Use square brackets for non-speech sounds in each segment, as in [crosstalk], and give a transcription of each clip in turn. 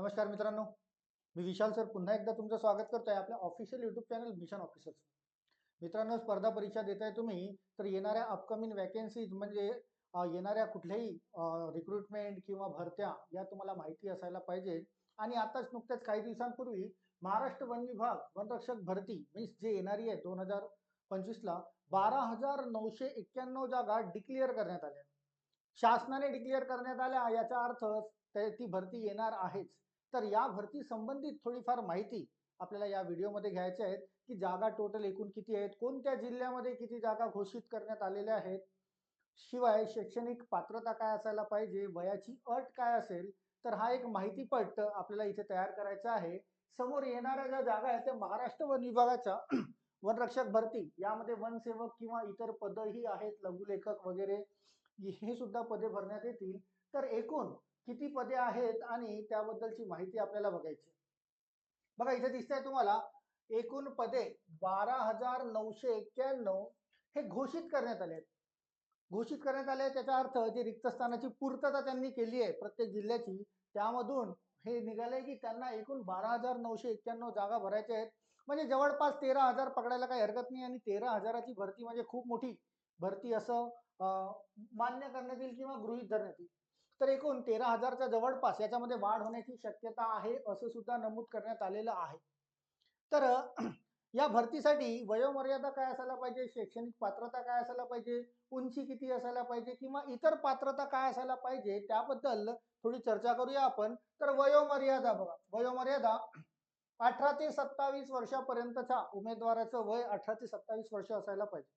नमस्कार मित्रांनो मी विशाल सर. पुन्हा एकदा तुमचं स्वागत करतोय आपल्या official YouTube channel mission officers मित्रांनो स्पर्धा परीक्षा देताय तुम्ही तर येणाऱ्या अपकमिंग वॅकेन्सीज म्हणजे येणाऱ्या कुठल्याही रिक्रुटमेंट किंवा भरत्या या तुम्हाला माहिती असायला पाहिजे. आणि आताच नुकत्याच काही दिवसांपूर्वी महाराष्ट्र वन विभाग वनरक्षक भरती मीन्स जे येणारी आहे दोन हजार पंचवीसला बारा हजार नऊशे एक्क्याण्णव जागा डिक्लेअर करण्यात आल्या. शासनाने डिक्लेअर करण्यात आल्या याचा अर्थ ती भरती येणार आहेच. तर या भरती संबंधित थोडीफार माहिती आपल्याला या व्हिडिओमध्ये घ्यायच्या आहेत की जागा टोटल एकूण किती आहेत कोणत्या जिल्ह्यामध्ये किती जागा घोषित करण्यात आलेल्या आहेत शिवाय शैक्षणिक पात्रता काय असायला पाहिजे वयाची अट काय असेल तर हा एक माहितीपट आपल्याला इथे तयार करायचा आहे. समोर येणाऱ्या ज्या जागा आहेत त्या महाराष्ट्र वन विभागाच्या [clears throat] वनरक्षक भरती यामध्ये वनसेवक किंवा इतर पदही आहेत लघुलेखक वगैरे हे सुद्धा पदे भरण्यात येतील. तर एकूण किती पदे आहेत आणि त्याबद्दलची माहिती आपल्याला बघायची बघा इथे दिसतंय तुम्हाला एकूण पदे बारा हजार नऊशे एक्क्याण्णव हे घोषित करण्यात आले आहेत. घोषित करण्यात आले त्याचा अर्थ जी रिक्त स्थानाची पूर्तता त्यांनी केली आहे प्रत्येक जिल्ह्याची त्यामधून हे निघालंय की त्यांना एकूण बारा हजार नऊशे एक्क्याण्णव जागा भरायच्या आहेत. म्हणजे जवळपास तेरा हजार पकडायला काही हरकत नाही आणि तेरा हजाराची भरती म्हणजे खूप मोठी भरती असं मान्य करण्यात येईल किंवा गृहित धरण्यात येईल. तर एकूण तेरा हजारच्या जवळपास याच्यामध्ये वाढ होण्याची शक्यता आहे असं सुद्धा नमूद करण्यात आलेलं आहे. तर [clears throat] या भरतीसाठी वयोमर्यादा काय असायला पाहिजे? शैक्षणिक पात्रता काय असायला पाहिजे? उंची किती असायला पाहिजे? किंवा इतर पात्रता काय असायला पाहिजे? त्याबद्दल थोडी चर्चा करूया आपण. तर वयोमर्यादा बघा. वयोमर्यादा अठरा ते सत्तावीस वर्षापर्यंतच्या उमेदवाराचं वय अठरा ते सत्तावीस वर्ष असायला पाहिजे.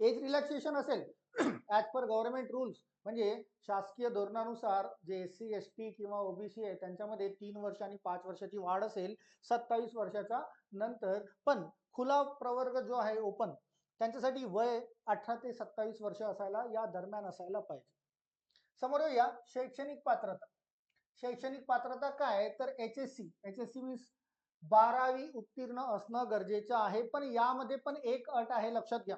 एज रिलॅक्सेशन असेल. ॲज पर गव्हर्नमेंट रूल्स म्हणजे शासकीय धोरणानुसार जे एस सी एस टी किंवा ओबीसी आहे त्यांच्यामध्ये तीन वर्ष आणि पाच वर्षाची वाढ असेल सत्तावीस वर्षाच्या नंतर. पण खुला प्रवर्ग जो आहे ओपन त्यांच्यासाठी वय अठरा ते सत्तावीस वर्ष असायला या दरम्यान असायला पाहिजे. समोर येऊया शैक्षणिक पात्रता. शैक्षणिक पात्रता काय तर H S C H S C means बारावी उत्तीर्ण असणं गरजेचं आहे पण यामध्ये पण एक अट आहे लक्षात घ्या.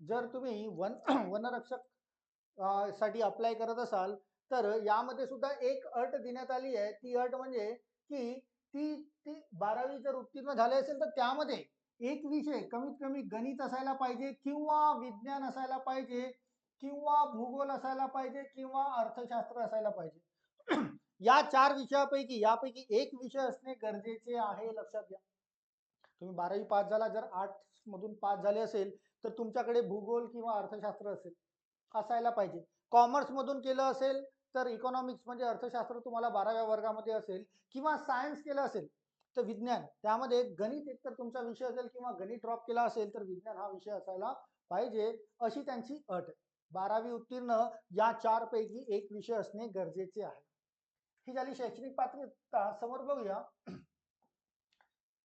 जर तुम्ही वन [clears throat] वनरक्षकसाठी अप्लाय करत असाल तर यामध्ये सुद्धा एक अट देण्यात आली आहे. ती अट म्हणजे की ती ती बारावी जर उत्तीर्ण झाले असेल तर त्यामध्ये एक विषय कमीत कमी गणित असायला पाहिजे किंवा विज्ञान असायला पाहिजे किंवा भूगोल असायला पाहिजे किंवा अर्थशास्त्र असायला पाहिजे. [clears throat] या चार विषयापैकी यापैकी एक विषय असणे गरजेचे आहे लक्षात घ्या. तुम्ही बारावी पास झाला जर आर्ट्स मधून पास झाले असेल तर तुमच्याकडे भूगोल किंवा अर्थशास्त्र असेल. असायला पाहिजे. कॉमर्समधून केलं असेल तर इकॉनॉमिक्स म्हणजे अर्थशास्त्र तुम्हाला बाराव्या वर्गामध्ये असेल किंवा सायन्स केलं असेल तर विज्ञान. त्यामध्ये गणित एक तर तुमचा विषय असेल किंवा गणित ड्रॉप केला असेल तर विज्ञान हा विषय असायला पाहिजे. अशी त्यांची अट. बारावी उत्तीर्ण या चार पैकी एक विषय असणे गरजेचे आहे. ही झाली शैक्षणिक पात्रता. समोर बघूया.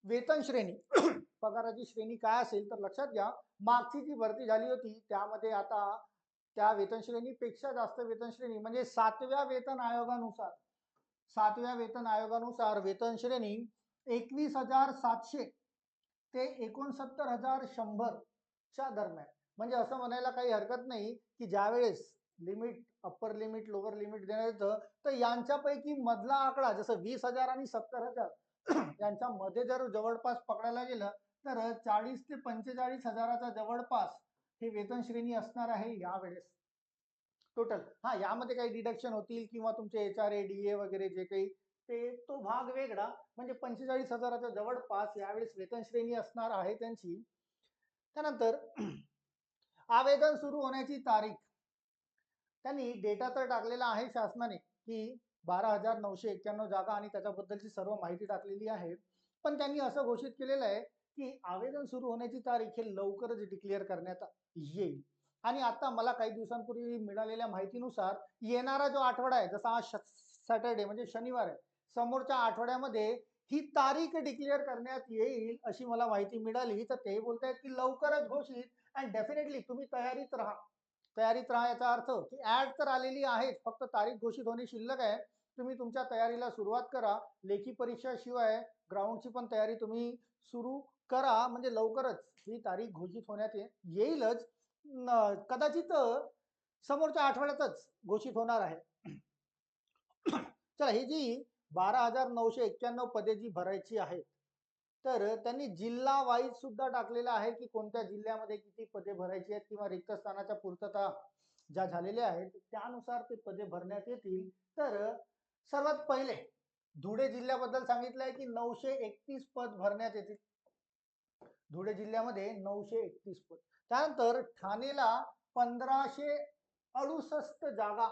वेतन श्रेणी. [clears throat] पगाराची श्रेणी काय असेल तर लक्षात घ्या मागची जी भरती झाली होती त्यामध्ये आता त्या वेतन श्रेणीपेक्षा जास्त वेतन श्रेणी म्हणजे सातव्या वेतन आयोगानुसार सातव्या वेतन आयोगानुसार वेतन श्रेणी एकवीस हजार सातशे ते एकोणसत्तर हजार शंभरच्या दरम्यान. म्हणजे असं म्हणायला काही हरकत नाही की ज्यावेळेस limit upper limit lower limit देण्यात येतं तर यांच्यापैकी मधला आकडा जसं वीस हजार आणि सत्तर हजार [clears throat] यांच्या मध्ये जर जवळपास पकडायला गेलं तर चाळीस ते पंचेचाळीस हजाराचा जवळपास हे वेतन श्रेणी असणार आहे यावेळेस. टोटल हा यामध्ये काही डिडक्शन होतील किंवा तुमचे H R A D A वगैरे जे काही ते तो भाग वेगळा. म्हणजे पंचेचाळीस हजाराच्या जवळपास यावेळेस वेतन श्रेणी असणार आहे त्यांची. त्यानंतर [clears throat] आवेदन सुरू होण्याची तारीख. त्यांनी डेटा तर टाकलेला आहे शासनाने की बारा हजार नऊशे एक्क्याण्णव जागा आणि त्याच्याबद्दलची सर्व माहिती टाकलेली आहे. पण त्यांनी असं घोषित केलेलं आहे की आवेदन सुरू होण्याची तारीख हे लवकरच डिक्लेअर करण्यात येईल. आणि आता मला काही दिवसांपूर्वी मिळालेल्या माहितीनुसार येणारा जो आठवडा आहे जसा आज सॅटर्डे म्हणजे शनिवार आहे समोरच्या आठवड्यामध्ये ही तारीख डिक्लेअर करण्यात येईल अशी मला माहिती मिळाली. तर ते बोलतायत की लवकरच घोषित. अँड डेफिनेटली तुम्ही तयारीत राहा. तयारीत राहा याचा अर्थ की ऍड तर आलेली आहेच फक्त तारीख घोषित होणे शिल्लक आहे. तुम्ही तुमच्या तयारीला सुरुवात करा. लेखी परीक्षा शिवाय ग्राउंडची पण तयारी तुम्ही सुरू करा. म्हणजे लवकरच ही तारीख घोषित होण्यात येईलच. कदाचित समोरच्या आठवड्यातच घोषित होणार आहे. चला ही जी बारा हजार नऊशे एक्क्याण्णव पदे जी भरायची आहेत तर त्यांनी जिल्हा वाईज सुद्धा टाकलेलं आहे की कोणत्या जिल्ह्यामध्ये किती पदे भरायची आहेत किंवा रिक्त स्थानाच्या पूर्तता ज्या झालेल्या आहेत त्यानुसार ते पदे भरण्यात येतील. तर सर्वात पहिले धुळे जिल्ह्याबद्दल सांगितलं आहे की नऊशे एकतीस पद भरण्यात येतील. धुळे जिल्ह्यामध्ये नऊशे एकतीस पद. त्यानंतर ठाणेला पंधराशे अडुसष्ट जागा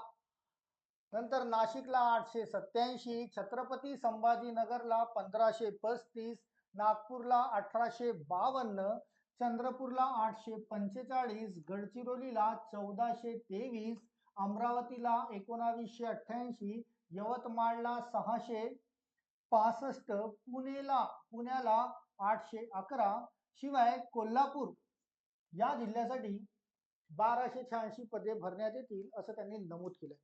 नंतर नाशिकला आठशे सत्याऐंशी छत्रपती संभाजीनगरला पंधराशे पस्तीस नागपूरला अठराशे बावन्न चंद्रपूरला आठशे पंचेचाळीस गडचिरोलीला चौदाशे तेवीस अमरावतीला एकोणावीसशे अठ्ठ्याऐंशी यवतमाळला सहाशे पासष्ट पुणेला पुण्याला आठशे अकरा शिवाय कोल्हापूर या जिल्ह्यासाठी बाराशे शहाऐंशी पदे भरण्यात येतील असं त्यांनी नमूद केलं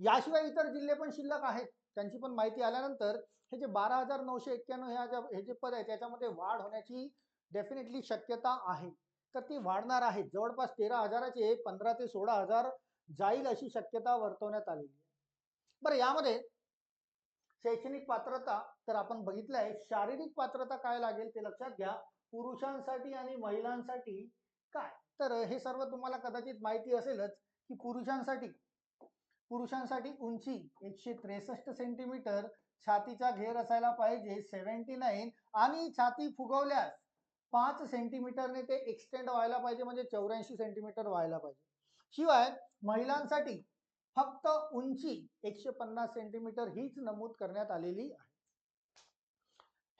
याशिवाय इतर जिल्हे पण शिल्लक आहेत. त्यांची पण माहिती आल्यानंतर हे जे बारा हजार नऊशे एक्क्याण्णव ह्या ज्या हे जे पद आहे त्याच्यामध्ये वाढ होण्याची डेफिनेटली शक्यता आहे. तर ती वाढणार आहे. जवळपास तेरा हजाराचे पंधरा ते सोळा हजार जाईल अशी शक्यता वर्तवण्यात आलेली आहे. बरं यामध्ये शैक्षणिक पात्रता तर आपण बघितलं आहे. शारीरिक पात्रता काय लागेल ते लक्षात घ्या. पुरुषांसाठी आणि महिलांसाठी काय? तर हे सर्व तुम्हाला कदाचित माहिती असेलच की पुरुषांसाठी पुरुषांसाठी उंची एकशे त्रेसष्ट सेंटीमीटर छातीचा घेर असायला पाहिजे सेव्हन्टी नाईन आणि छाती फुगवल्यास पाच सेंटीमीटरने ते एक्सटेंड व्हायला पाहिजे म्हणजे चौऱ्याऐंशी सेंटीमीटर व्हायला पाहिजे. शिवाय महिलांसाठी फक्त उंची एकशे पन्नास सेंटीमीटर हीच नमूद करण्यात आलेली आहे.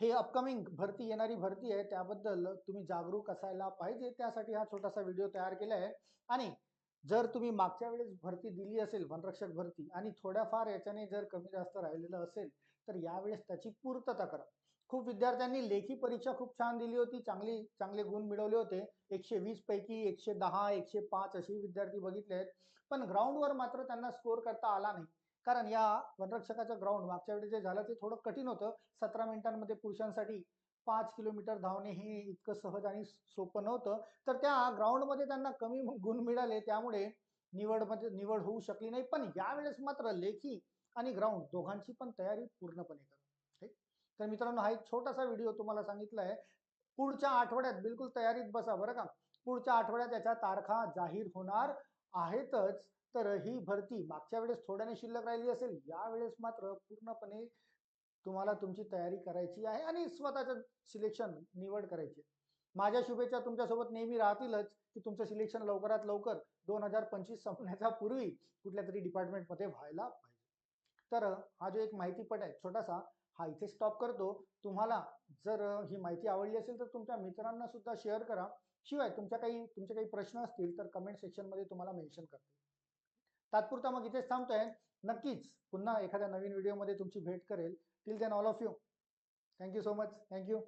हे अपकमिंग भरती येणारी भरती आहे त्याबद्दल तुम्ही जागरूक असायला पाहिजे त्यासाठी हा छोटासा व्हिडिओ तयार केला आहे. आणि जर तुम्ही मागच्या वेळेस भरती दिली असेल वनरक्षक भरती आणि थोड्याफार याच्याने जर कमी जास्त राहिलेलं असेल तर यावेळेस त्याची पूर्तता करा. खूप विद्यार्थ्यांनी लेखी परीक्षा खूप छान दिली होती चांगली चांगले गुण मिळवले होते. एकशे वीस पैकी एकशे दहा एकशे पाच असे विद्यार्थी बघितले आहेत. पण ग्राउंडवर मात्र त्यांना स्कोअर करता आला नाही. कारण या वनरक्षकाचं ग्राउंड मागच्या वेळी जे झालं ते थोडं कठीण होतं. सतरा मिनिटांमध्ये पुरुषांसाठी पाच किलोमीटर धावणे हे इतकं सहज आणि सोपं नव्हतं. तर त्या ग्राउंडमध्ये त्यांना कमी गुण मिळाले. त्यामुळे निवडमध्ये म्हणजे निवड होऊ शकली नाही. पण यावेळेस मात्र लेखी आणि ग्राउंड दोघांची पण तयारी पूर्णपणे करा तर मित्रांनो हा एक छोटासा व्हिडिओ तुम्हाला सांगितला आहे. पुढच्या आठवड्यात बिलकुल तयारीत बसा बरं का. पुढच्या आठवड्यात याच्या तारखा जाहीर होणार आहेतच. तर ही भरती मागच्या वेळेस थोड्याने शिल्लक राहिली असेल. यावेळेस मात्र पूर्णपणे तुम्हाला तुमची तयारी करायची आहे आणि स्वतःचं सिलेक्शन निवड करायची माझ्या शुभेच्छा तुमच्यासोबत नेहमी राहतीलच की तुमचं सिलेक्शन लवकरात लवकर दोन हजार पंचवीस संपण्याच्या पूर्वी कुठल्या तरी डिपार्टमेंटमध्ये व्हायला पाहिजे. तर हा जो एक माहितीपट आहे छोटासा हा इथे स्टॉप करतो. तुम्हाला जर ही माहिती आवडली असेल तर तुमच्या मित्रांना सुद्धा शेअर करा. शिवाय तुमच्या काही तुमचे काही प्रश्न असतील तर कमेंट सेक्शनमध्ये तुम्हाला मेन्शन करते. तात्पुरता मग इथेच थांबतोय. नक्कीच पुन्हा एखाद्या नवीन व्हिडिओमध्ये तुमची भेट करेल. Till then all of you. Thank you so much. Thank you.